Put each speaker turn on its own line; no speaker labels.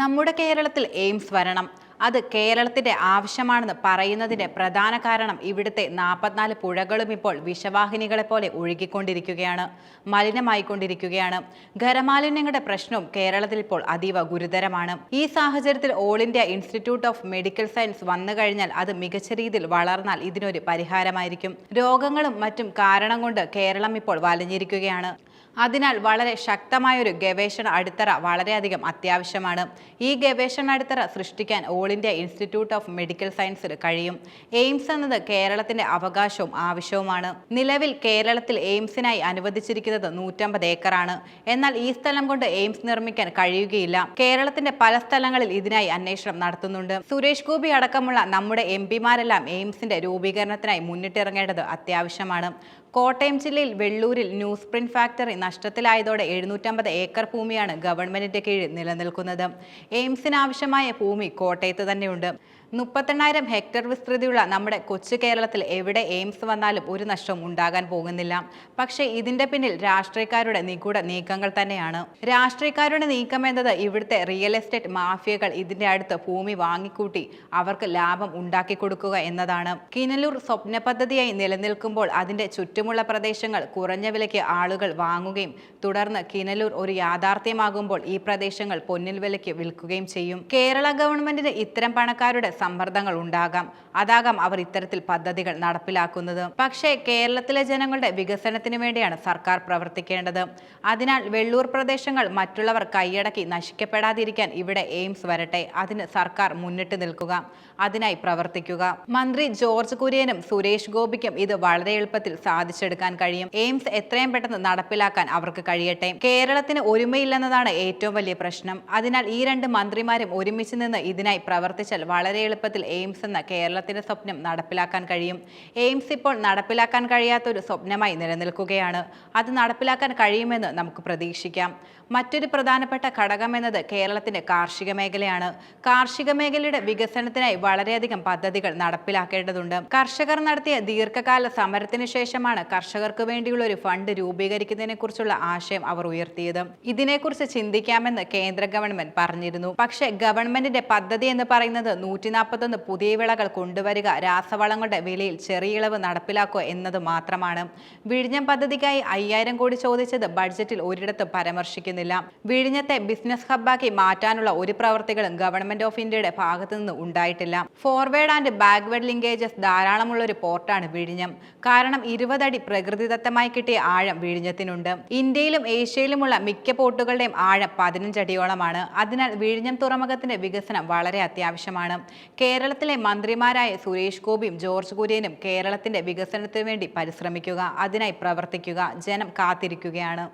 നമ്മുടെ കേരളത്തിൽ എയിംസ് വരണം. അത് കേരളത്തിന്റെ ആവശ്യമാണെന്ന് പറയുന്നതിന്റെ പ്രധാന കാരണം ഇവിടുത്തെ നാൽപ്പത്തിനാല് പുഴകളും ഇപ്പോൾ വിഷവാഹിനികളെ പോലെ ഒഴുകിക്കൊണ്ടിരിക്കുകയാണ് മലിനമായിക്കൊണ്ടിരിക്കുകയാണ്. ഖരമാലിന്യങ്ങളുടെ പ്രശ്നവും കേരളത്തിൽ ഇപ്പോൾ അതീവ ഗുരുതരമാണ്. ഈ സാഹചര്യത്തിൽ all India institute of medical science വന്നു കഴിഞ്ഞാൽ അത് മികച്ച രീതിയിൽ വളർന്നാൽ ഇതിനൊരു പരിഹാരമായിരിക്കും. രോഗങ്ങളും മറ്റും കാരണം കൊണ്ട് കേരളം ഇപ്പോൾ വലഞ്ഞിരിക്കുകയാണ്. അതിനാൽ വളരെ ശക്തമായൊരു ഗവേഷണ അടിത്തറ വളരെയധികം അത്യാവശ്യമാണ്. ഈ ഗവേഷണ അടിത്തറ സൃഷ്ടിക്കാൻ all India institute of medical സയൻസിന് കഴിയും. എയിംസ് എന്നത് കേരളത്തിന്റെ അവകാശവും ആവശ്യവുമാണ്. നിലവിൽ കേരളത്തിൽ എയിംസിനായി അനുവദിച്ചിരിക്കുന്നത് നൂറ്റമ്പത് ഏക്കറാണ്. എന്നാൽ ഈ സ്ഥലം കൊണ്ട് എയിംസ് നിർമ്മിക്കാൻ കഴിയുകയില്ല. കേരളത്തിന്റെ പല സ്ഥലങ്ങളിൽ ഇതിനായി അന്വേഷണം നടത്തുന്നുണ്ട്. സുരേഷ് ഗോപി അടക്കമുള്ള നമ്മുടെ എം പിമാരെല്ലാം എയിംസിന്റെ രൂപീകരണത്തിനായി മുന്നിട്ടിറങ്ങേണ്ടത് അത്യാവശ്യമാണ്. കോട്ടയം ജില്ലയിൽ വെള്ളൂരിൽ ന്യൂസ് പ്രിന്റ് ഫാക്ടറി നഷ്ടത്തിലായതോടെ എഴുന്നൂറ്റമ്പത് ഏക്കർ ഭൂമിയാണ് ഗവൺമെന്റിന്റെ കീഴിൽ നിലനിൽക്കുന്നത്. എയിംസിനാവശ്യമായ ഭൂമി കോട്ടയത്ത് തന്നെയുണ്ട്. മുപ്പത്തെണ്ണായിരം ഹെക്ടർ വിസ്തൃതിയുള്ള നമ്മുടെ കൊച്ചു കേരളത്തിൽ എവിടെ എയിംസ് വന്നാലും ഒരു നഷ്ടവും ഉണ്ടാകാൻ പോകുന്നില്ല. പക്ഷേ ഇതിന്റെ പിന്നിൽ രാഷ്ട്രീയക്കാരുടെ നിഗൂഢ നീക്കങ്ങൾ തന്നെയാണ്. രാഷ്ട്രീയക്കാരുടെ നീക്കം എന്നത് ഇവിടുത്തെ റിയൽ എസ്റ്റേറ്റ് മാഫിയകൾ ഇതിന്റെ അടുത്ത് ഭൂമി വാങ്ങിക്കൂട്ടി അവർക്ക് ലാഭം ഉണ്ടാക്കി കൊടുക്കുക എന്നതാണ്. കിനലൂർ സ്വപ്ന പദ്ധതിയായി നിലനിൽക്കുമ്പോൾ അതിന്റെ ചുറ്റുമുള്ള പ്രദേശങ്ങൾ കുറഞ്ഞ വിലയ്ക്ക് ആളുകൾ വാങ്ങുകയും തുടർന്ന് കിനലൂർ ഒരു യാഥാർത്ഥ്യമാകുമ്പോൾ ഈ പ്രദേശങ്ങൾ പൊന്നിൽ വിലയ്ക്ക് വിൽക്കുകയും ചെയ്യും. കേരള ഗവൺമെന്റിന് ഇത്തരം പണക്കാരുടെ സമ്മർദ്ദങ്ങൾ ഉണ്ടാകാം അതാകാം അവർ ഇത്തരത്തിൽ പദ്ധതികൾ നടപ്പിലാക്കുന്നത്. പക്ഷേ കേരളത്തിലെ ജനങ്ങളുടെ വികസനത്തിന് വേണ്ടിയാണ് സർക്കാർ പ്രവർത്തിക്കേണ്ടത്. അതിനാൽ വെള്ളൂർ പ്രദേശങ്ങൾ മറ്റുള്ളവർ കൈയടക്കി നശിക്കപ്പെടാതിരിക്കാൻ ഇവിടെ എയിംസ് വരട്ടെ. അതിന് സർക്കാർ മുന്നിട്ട് നിൽക്കുക. അതിനായി പ്രവർത്തിക്കുക. മന്ത്രി ജോർജ് കുര്യനും സുരേഷ് ഗോപിക്കും ഇത് വളരെ എളുപ്പത്തിൽ സാധിച്ചെടുക്കാൻ കഴിയും. എയിംസ് എത്രയും പെട്ടെന്ന് നടപ്പിലാക്കാൻ അവർക്ക് കഴിയട്ടെ. കേരളത്തിന് ഒരുമയില്ലെന്നതാണ് ഏറ്റവും വലിയ പ്രശ്നം. അതിനാൽ ഈ രണ്ട് മന്ത്രിമാരും ഒരുമിച്ച് നിന്ന് ഇതിനായി പ്രവർത്തിച്ചാൽ വളരെ എളുപ്പത്തിൽ എയിംസ് എന്ന കേരളത്തിന്റെ സ്വപ്നം നടപ്പിലാക്കാൻ കഴിയും. എയിംസ് ഇപ്പോൾ നടപ്പിലാക്കാൻ കഴിയാത്ത ഒരു സ്വപ്നമായി നിലനിൽക്കുകയാണ്. അത് നടപ്പിലാക്കാൻ കഴിയുമെന്ന് നമുക്ക് പ്രതീക്ഷിക്കാം. മറ്റൊരു പ്രധാനപ്പെട്ട ഘടകം എന്നത് കേരളത്തിന്റെ കാർഷിക മേഖലയാണ്. കാർഷിക മേഖലയുടെ വികസനത്തിനായി വളരെയധികം പദ്ധതികൾ നടപ്പിലാക്കേണ്ടതുണ്ട്. കർഷകർ നടത്തിയ ദീർഘകാല സമരത്തിന് ശേഷമാണ് കർഷകർക്ക് വേണ്ടിയുള്ള ഒരു ഫണ്ട് രൂപീകരിക്കുന്നതിനെ കുറിച്ചുള്ള ആശയം അവർ ഉയർത്തിയത്. ഇതിനെക്കുറിച്ച് ചിന്തിക്കാമെന്ന് കേന്ദ്ര ഗവൺമെന്റ് പറഞ്ഞിരുന്നു. പക്ഷേ ഗവൺമെന്റിന്റെ പദ്ധതി എന്ന് പറയുന്നത് നൂറ്റി നാൽപ്പത്തൊന്ന് പുതിയ വിളകൾ കൊണ്ടുവരിക രാസവളങ്ങളുടെ വിലയിൽ ചെറിയ ഇളവ് നടപ്പിലാക്കുക എന്നത് മാത്രമാണ്. വിഴിഞ്ഞം പദ്ധതിക്കായി അയ്യായിരം കോടി ചോദിച്ചത് ബഡ്ജറ്റിൽ ഒരിടത്ത് പരാമർശിക്കുന്നില്ല. വിഴിഞ്ഞത്തെ ബിസിനസ് ഹബ്ബാക്കി മാറ്റാനുള്ള ഒരു പ്രവർത്തികളും ഗവൺമെന്റ് ഓഫ് ഇന്ത്യയുടെ ഭാഗത്തുനിന്ന് ഉണ്ടായിട്ടില്ല. ഫോർവേഡ് ആൻഡ് ബാക്ക്വേഡ് ലിങ്കേജസ് ധാരാളമുള്ള ഒരു പോർട്ടാണ് വിഴിഞ്ഞം. കാരണം ഇരുപതടി പ്രകൃതിദത്തമായി കിട്ടിയ ആഴം വിഴിഞ്ഞത്തിനുണ്ട്. ഇന്ത്യയിലും ഏഷ്യയിലുമുള്ള മിക്ക പോർട്ടുകളുടെയും ആഴം പതിനഞ്ചടിയോളമാണ്. അതിനാൽ വിഴിഞ്ഞം തുറമുഖത്തിന്റെ വികസനം വളരെ അത്യാവശ്യമാണ്. കേരളത്തിലെ മന്ത്രിമാരായ സുരേഷ് ഗോപിയും ജോർജ് കുര്യനും കേരളത്തിന്റെ വികസനത്തിനു വേണ്ടി പരിശ്രമിക്കുക അതിനായി പ്രവർത്തിക്കുക ജനം കാത്തിരിക്കുകയാണ്.